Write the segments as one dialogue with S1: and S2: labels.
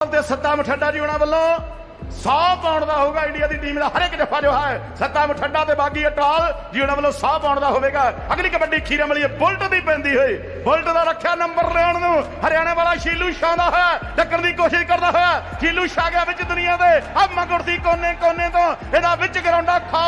S1: ਤੇ ਸੱਤਾ ਮਠੱਡਾ ਜੀ ਉਹਨਾਂ ਵੱਲੋਂ 100 ਪਾਉਣ ਦਾ ਹੋਊਗਾ ਇੰਡੀਆ ਦੀ ਟੀਮ ਦਾ। ਹਰ ਇੱਕ ਜੱਫਾ ਜੋ ਹੈ, ਸੱਤਾ ਮਠੱਡਾ ਤੇ ਬਾਗੀ ਅਟਾਲ ਜੀ ਉਹਨਾਂ ਵੱਲੋਂ 100 ਪਾਉਂਡ ਦਾ ਹੋਵੇਗਾ। ਅਗਲੀ ਕਬੱਡੀ ਖੀਰੇ ਵਾਲੀ ਬੁਲਟ ਦੀ ਪੈਂਦੀ ਹੋਈ। ਬੁਲਟ ਦਾ ਰੱਖਿਆ ਨੰਬਰ ਲੈਣ ਨੂੰ। ਹਰਿਆਣੇ ਵਾਲਾ ਸ਼ੀਲੂ ਸ਼ਾਹ ਦਾ ਹੋਇਆ ਟੱਕਰ ਦੀ ਕੋਸ਼ਿਸ਼ ਕਰਦਾ ਹੋਇਆ ਸ਼ੀਲੂ ਸ਼ਾਹ ਗਿਆ ਵਿੱਚ ਦੁਨੀਆ ਦੇ ਆ ਮਗੁਰਦੀ ਕੋਨੇ ਕੋਨੇ ਤੋਂ ਇਹਦਾ ਵਿੱਚ ਗਰਾਉਂਡਾ ਖਾ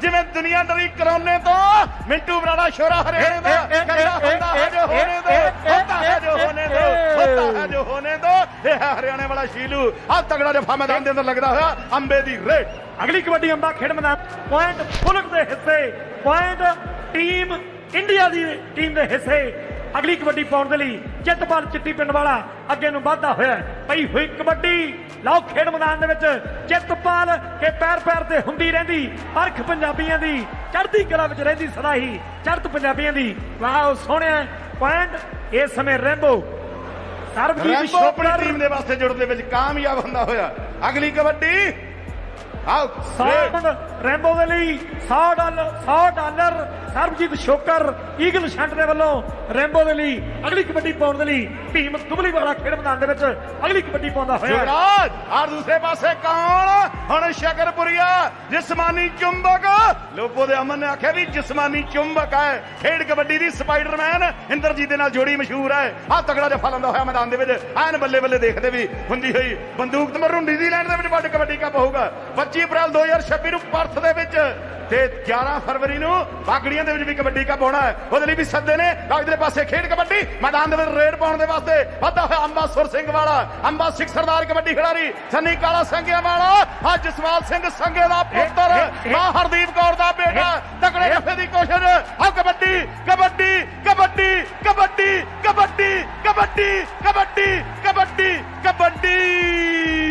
S1: ਜਿਵੇਂ ਦੁਨੀਆ ਡਰੀ ਕਰੋਨੇ ਤੋਂ ਮਿੰਟੂ ਬਰਾੜਾ ਸ਼ੋਰਾ ਹਰਿਆਣੇ ਦਾ ਕਹਿੰਦਾ ਹੁੰਦਾ ਹੈ ਜੋ ਹੋਣੇ ਦੋ ਹੁੰਦਾ ਹੈ ਜੋ ਹੋਣੇ ਦੋ ਹੁੰਦਾ ਹੈ ਜੋ ਹੋਣੇ ਦੋ ਇਹ ਹਰਿਆਣੇ ਵਾਲਾ ਸ਼ੀਲੂ। ਆ ਤਗੜਾ ਜਫਾ ਮੈਦਾਨ ਦੇ ਅੰਦਰ ਲੱਗਦਾ ਹੋਇਆ ਅੰਬੇ ਦੀ ਰੇਟ।
S2: ਅਗਲੀ ਕਬੱਡੀ ਅੰਬਾ ਖੇਡ ਮੈਦਾਨ ਪੁਆਇੰਟ ਫੁਲਕ ਦੇ ਹਿੱਸੇ ਪੁਆਇੰਟ ਟੀਮ ਇੰਡੀਆ ਦੀ ਟੀਮ ਦੇ ਹਿੱਸੇ। ਅਗਲੀ ਕਬੱਡੀ ਪਾਉਣ ਦੇ ਲਈ ਚਿੱਤਪਾਲ ਚਿੱਟੀ ਪਿੰਡ ਵਾਲਾ ਅੱਗੇ ਨੂੰ ਵਧਦਾ ਹੋਇਆ। ਪਈ ਹੋਈ ਕਬੱਡੀ। ਲਓ ਖੇਡ ਮੈਦਾਨ ਦੇ ਵਿੱਚ ਚਿੱਤਪਾਲ ਕੇ ਪੈਰ ਪੈਰ ਤੇ ਹੁੰਦੀ ਰਹਿੰਦੀ ਪਰਖ ਪੰਜਾਬੀਆਂ ਦੀ ਚੜ੍ਹਦੀ ਕਲਾ ਵਿੱਚ ਰਹਿੰਦੀ ਸਦਾ ਹੀ ਚੜ੍ਹਤ ਪੰਜਾਬੀਆਂ ਦੀ। ਵਾਹ ਸੋਹਣਿਆ ਪੁਆਇੰਟ। ਇਸ ਸਮੇਂ ਰੈਂਬੋ। ਸਰਬਜੀਤ ਸ਼ੋਪਰ
S1: ਟੀਮ ਦੇ ਵਾਸਤੇ ਜੁੜਨ ਦੇ ਵਿੱਚ ਕਾਮਯਾਬ ਹੁੰਦਾ ਹੋਇਆ। ਅਗਲੀ ਕਬੱਡੀ। ਆਓ
S2: ਸਾਊਂਡ ਰੈਂਬੋ ਦੇ ਲਈ 100 dollar 100 dollar. Sarabjit Shokar eagle shunt ਦੇ ਵੱਲੋਂ ਰੈਂਬੋ ਦੇ ਲਈ, ਅਗਲੀ ਕਬੱਡੀ ਪਾਉਣ ਦੇ ਲਈ ਭੀਮ ਦੁਬਲੀ ਵਾਲਾ ਖੇਡ ਮੈਦਾਨ ਦੇ ਵਿੱਚ ਅਗਲੀ ਕਬੱਡੀ ਪਾਉਂਦਾ ਹੋਇਆ।
S1: ਯੁਵਰਾਜ ਔਰ ਦੂਸਰੇ ਪਾਸੇ ਕੌਣ? ਹੁਣ ਸ਼ਕਰਪੁਰੀਆ, ਜਿਸਮਾਨੀ ਚੁੰਬਕ। ਲੋਪੋ ਦੇ ਅਮਨ ਨੇ ਆਖਿਆ ਵੀ ਜਿਸਮਾਨੀ ਚੁੰਬਕ ਹੈ। ਖੇਡ ਕਬੱਡੀ ਦੀ ਸਪਾਈਡਰਮੈਨ ਇੰਦਰਜੀਤ ਦੇ ਨਾਲ ਜੋੜੀ ਮਸ਼ਹੂਰ ਹੈ। ਆ ਤਗੜਾ ਜਫਾ ਲੰਦਾ ਹੋਇਆ ਮੈਦਾਨ ਦੇ ਵਿੱਚ। ਐਨ ਬੱਲੇ ਬੱਲੇ ਦੇਖਦੇ ਵੀ ਹੁੰਦੀ ਹੋਈ ਬੰਦੂਕ ਤਮਰੂ ਨਿਊਜ਼ੀਲੈਂਡ ਦੇ ਵਿੱਚ ਵੱਡ ਕਬੱਡੀ ਕੱਪ ਹੋਊਗਾ। 25 ਅਪ੍ਰੈਲ 2026 ਨੂੰ ਪਰਥ ਦੇ ਵਿੱਚ ਤੇ 11 ਫਰਵਰੀ ਨੂੰ ਬਾਗੜੀਆਂ ਦੇ ਵਿੱਚ ਵੀ ਕਬੱਡੀ ਕੱਪ ਹੋਣਾ ਹੈ। ਉਹਦੇ ਲਈ ਵੀ ਸੱਦੇ ਨੇ। ਕਾਗਜ਼ਲੇ ਪਾਸੇ ਖੇਡ ਕਬੱਡੀ ਮੈਦਾਨ ਦੇ ਵਿੱਚ ਰੇਡ ਪਾਉਣ ਦੇ ਵਾਸਤੇ ਵਾਧਾ ਹੋਇਆ ਅੰਬਾ ਸੁਰ ਸਿੰਘ ਵਾਲਾ ਅੰਬਾ ਸਿੱਖ ਸਰਦਾਰ ਕਬੱਡੀ ਖਿਡਾਰੀ ਸੰਨੀ ਕਾਲਾ ਸੰਗਿਆ ਵਾਲਾ ਆ ਜਸਵਾਲ ਸਿੰਘ ਸੰਗੇ ਦਾ ਪੁੱਤਰ ਮਾਂ ਹਰਦੀਪ ਕੌਰ ਦਾ ਬੇਟਾ ਤਕੜੇ ਜੱਫੇ ਦੀ ਕੋਸ਼ਿਸ਼ ਆ ਕਬੱਡੀ ਕਬੱਡੀ ਕਬੱਡੀ ਕਬੱਡੀ ਕਬੱਡੀ ਕਬੱਡੀ ਕਬੱਡੀ ਕਬੱਡੀ ਕਬੱਡੀ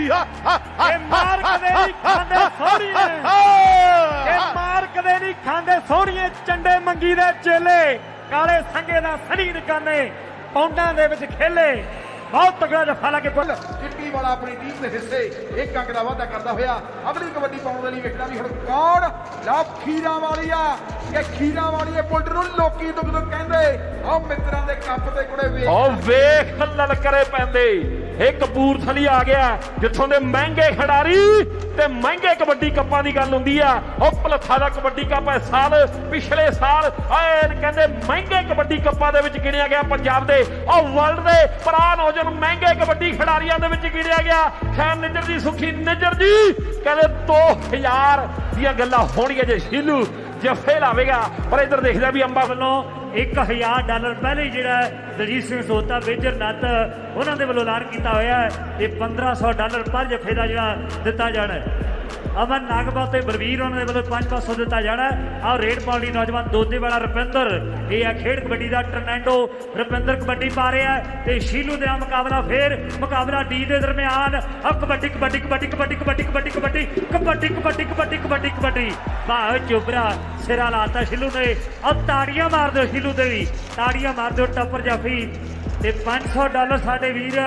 S2: ਇਹ ਮਾਰ ਕਦੇ ਨਹੀਂ ਖਾਂਦੇ ਸਹੁਰੀਏ।
S1: ਹਾ।
S2: ਇਹ ਮਾਰ ਕਦੇ ਨਹੀਂ ਖਾਂਦੇ ਸੋਹਣੀਏ ਚੰਡੇ ਮੰਗੀ ਦੇ ਚੇਲੇ ਕਾਲੇ ਸੰਗੇ ਦਾ ਸਣੀ ਨਿਕਾਨੇ ਪੌਂਡਾਂ ਦੇ ਵਿੱਚ ਖੇਲੇ। ਬਹੁਤ ਤਗੜਾ ਜਫਾ ਲਾ ਕੇ ਪੁੱਲ
S3: ਚਿੱਟੀ ਵਾਲਾ ਆਪਣੀ ਟੀਮ ਦੇ ਹਿੱਸੇ ਇੱਕ ਅੰਕ ਦਾ ਵਾਅਦਾ ਕਰਦਾ ਹੋਇਆ। ਅਗਲੀ ਕਬੱਡੀ ਪਾਉਣ ਦੇ ਲਈ ਵੇਖਣਾ ਵੀ ਹੁਣ ਕੌਣ? ਲਾ ਖੀਰਾ ਵਾਲੀਆ ਕਿ ਖੀਰਾ ਵਾਲੀਏ ਪੁਲਟ ਨੂੰ ਲੋਕੀ ਦੁੱਖ ਦੁੱਖ ਕਹਿੰਦੇ। ਆਹ ਮਿੱਤਰਾਂ ਦੇ ਕੱਪ ਤੇ ਕੁੜੇ ਵੇਖ।
S4: ਉਹ ਵੇਖ ਲਲਕਰੇ ਪੈਂਦੇ। ਇਹ ਕਪੂਰਥਲੀ ਆ ਗਿਆ ਜਿੱਥੋਂ ਦੇ ਮਹਿੰਗੇ ਖਿਡਾਰੀ ਤੇ ਮਹਿੰਗੇ ਕਬੱਡੀ ਕੱਪਾਂ ਦੀ ਗੱਲ ਹੁੰਦੀ ਆ। ਉਹ ਭਲੱਥਾ ਦਾ ਕਬੱਡੀ ਕੱਪ ਇਸ ਸਾਲ, ਪਿਛਲੇ ਸਾਲ ਐ ਕਹਿੰਦੇ ਮਹਿੰਗੇ ਕਬੱਡੀ ਕੱਪਾਂ ਦੇ ਵਿੱਚ ਗਿਣਿਆ ਗਿਆ ਪੰਜਾਬ ਦੇ। ਉਹ ਵਰਲਡ ਦੇ ਪ੍ਰਾਨ ਨੌਜਵਾਨ ਮਹਿੰਗੇ ਕਬੱਡੀ ਖਿਡਾਰੀਆਂ ਦੇ ਵਿੱਚ ਗਿਣਿਆ ਗਿਆ। ਖੈਰ ਨਿੱਜਰ ਦੀ ਸੁਖੀ ਨਿੱਜਰ ਜੀ? ਕਹਿੰਦੇ 2000 ਦੀਆਂ ਗੱਲਾਂ ਹੋਣਗੀਆਂ ਜੇ ਸ਼ੀਲੂ ਜੱਫੇ ਲਾਵੇਗਾ ਪਰ ਇੱਧਰ ਦੇਖਦਾ ਵੀ ਅੰਬਾ
S2: ਵੱਲੋਂ 1000 ਡਾਲਰ ਪਹਿਲੇ ਹੀ ਜਿਹੜਾ ਹੈ ਦਲਜੀਤ ਸਿੰਘ ਸੋਤਾ, ਮੇਜਰ ਨੱਤ, ਉਹਨਾਂ ਦੇ ਵੱਲੋਂ ਐਲਾਨ ਕੀਤਾ ਹੋਇਆ ਹੈ ਇਹ 1500 ਡਾਲਰ ਪਰ ਜਫੇ ਦਾ ਜਿਹੜਾ ਦਿੱਤਾ ਜਾਣਾ ਹੈ। ਅਮਨ ਨਾਗਬਾ ਤੇ ਬਰਵੀਰ ਉਹਨਾਂ ਦੇ ਵੱਲੋਂ 5-500 ਦਿੱਤਾ ਜਾਣਾ ਹੈ ਆਹ ਰੇਡ ਪਾਉਣੀ ਨੌਜਵਾਨ ਦੋਦੇ ਵਾਲਾ ਰੁਪਿੰਦਰ ਇਹ ਆ ਖੇਡ ਕਬੱਡੀ ਦਾ ਟਰਨੈਂਡੋ ਰੁਪਿੰਦਰ ਕਬੱਡੀ ਪਾ ਰਿਹਾ ਹੈ ਤੇ ਸ਼ੀਲੂ ਦੇ ਨਾਲ ਮੁਕਾਬਲਾ ਫੇਰ ਮੁਕਾਬਲਾ ਡੀ ਦੇ ਦਰਮਿਆਨ ਆ ਕਬੱਡੀ ਕਬੱਡੀ ਕਬੱਡੀ ਕਬੱਡੀ ਕਬੱਡੀ ਕਬੱਡੀ ਕਬੱਡੀ ਕਬੱਡੀ ਕਬੱਡੀ ਕਬੱਡੀ ਕਬੱਡੀ ਕਬੱਡੀ ਵਾਹ ਚੋਬਰਾ ਸਿਰਾ ਲਾਤਾ ਸ਼ੀਲੂ ਨੇ ਆ ਤਾੜੀਆਂ ਮਾਰ ਦਿਓ ਸ਼ੀਲੂ ਦੇ ਵੀ ਤਾੜੀਆਂ ਮਾਰ ਦਿਓ ਟੱਪਰ ਜਾਫੀ ਤੇ 500 ਡਾਲਰ ਸਾਡੇ ਵੀਰ